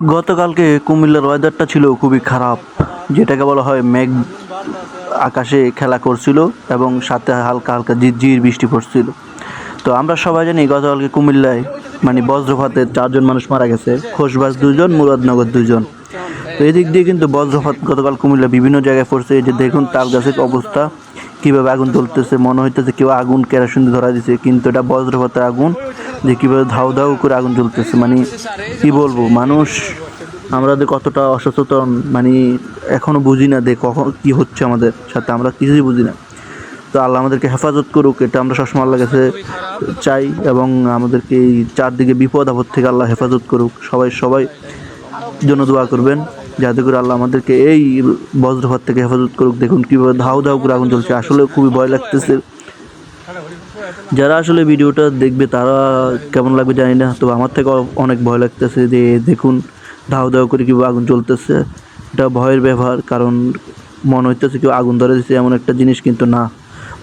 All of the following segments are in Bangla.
গতকালকে কুমিল্লার ওয়েদারটা ছিল খুবই খারাপ, যেটাকে বলা হয় মেঘ আকাশে খেলা করছিল এবং সাথে হালকা হালকা ঝিরঝির বৃষ্টি পড়ছিল। তো আমরা সবাই জানি গতকালকে কুমিল্লায় মানে বজ্রপাতে চারজন মানুষ মারা গেছে খোসবাস দুজন, মুরাদনগর দুজন। তো এদিক দিয়ে কিন্তু বজ্রপাত গতকাল কুমিল্লা বিভিন্ন জায়গায় পড়ছে। এই যে দেখুন তাল গাছের অবস্থা, কীভাবে আগুন জ্বলতেছে, মনে হইতেছে কেউ আগুন কেরাসিন ধরা দিছে, কিন্তু এটা বজ্রপাতের আগুন যে কীভাবে ধাউ ধাউ করে আগুন জ্বলতেছে। মানে কি বলব, মানুষ আমরা কতটা অসচেতন মানে এখনও বুঝি না যে কখন কী হচ্ছে আমাদের সাথে, আমরা কিছুই বুঝি না। তো আল্লাহ আমাদেরকে হেফাজত করুক, এটা আমরা সবসময় আল্লাহ কাছে চাই এবং আমাদেরকে এই চারদিকে বিপদ আপদ থেকে আল্লাহ হেফাজত করুক। সবাই সবাই জন্য দোয়া করবেন। যাতে করে আল্লাহ আমাদেরকে এই বজ্রপাত থেকে হেফাজত করুক। দেখুন কীভাবে ধাউ ধাউ করে আগুন চলছে আসলে খুবই ভয় লাগতেছে। যারা আসলে ভিডিওটা দেখবে, তারা কেমন লাগবে জানি না। তবে আমার থেকে অনেক ভয় লাগতেছে যে, দেখুন ধাউ ধাউ করে কীভাবে আগুন চলতেছে এটা ভয়ের ব্যবহার কারণ মনে হইতেছে কেউ আগুন ধরে দিচ্ছে এমন একটা জিনিস কিন্তু না।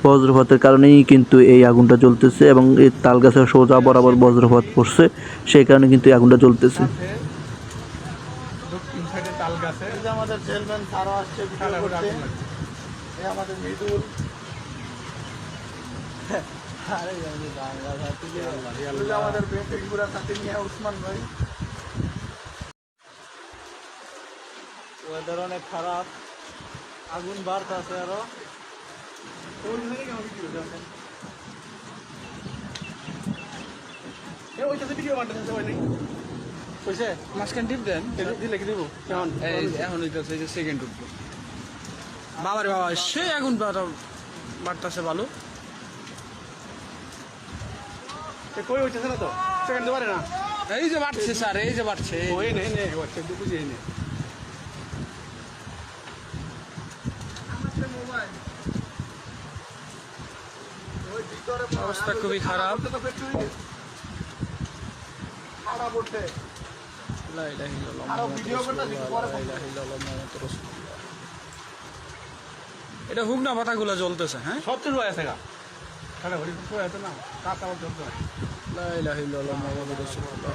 বজ্রপাতের কারণেই কিন্তু এই আগুনটা চলতেছে এবং এই তাল গাছের সোজা বরাবর বজ্রপাত পড়ছে। সেই কারণে কিন্তু এই আগুনটা চলতেছে সাইডে এই যে আমাদের চেয়ারম্যান স্যারও আসছে ভিডিও করতে এই আমাদের মৃদুল। আরে বাংলা ভাষী যে এই যে আমাদের বেঙ্গুড়া সাথে নিয়ে উসমান ভাই। ওয়েদার অনেক খারাপ। আগুন বাড়তেছে আরও। ওইটাতে ভিডিও বানাতে হয় নাই কইছে মাঝখান টিপ দেন। দিলে কি দিব? কেমন এখন হইতেছে যে সেকেন্ড উঠবো বাবার বাবা সে আগুন বাড়তেছে ভালো কই হইতেছে না তো? সেকেন্ড পারে না? এই যে বাড়ছে স্যার এই যে বাড়ছে। ওই নেই নেই ওটা একটু বুঝিয়ে নে। অবস্থা খুবই খারাপ। এটা হুগনা পাতাগুলো জ্বলতেছে হ্যাঁ? সব কিছু আছে গা। কিছু আছে না কাজ আমার চলতে লা ইলাহা ইল্লাল্লাহ, মুহাম্মাদুর রাসূলুল্লাহ।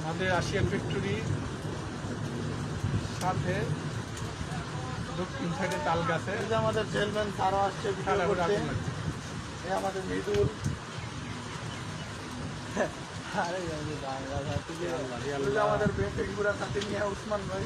আমাদের আসিয়ান ফ্যাক্টরি। সাথে দক্ষিণ সাইডে তাল গাছে। আমাদের চেয়ারম্যান স্যারও আসছে আমাদের মৃদুল। আরে আমাদের বেঙ্গুড়া সাথে নিয়ে উসমান ভাই।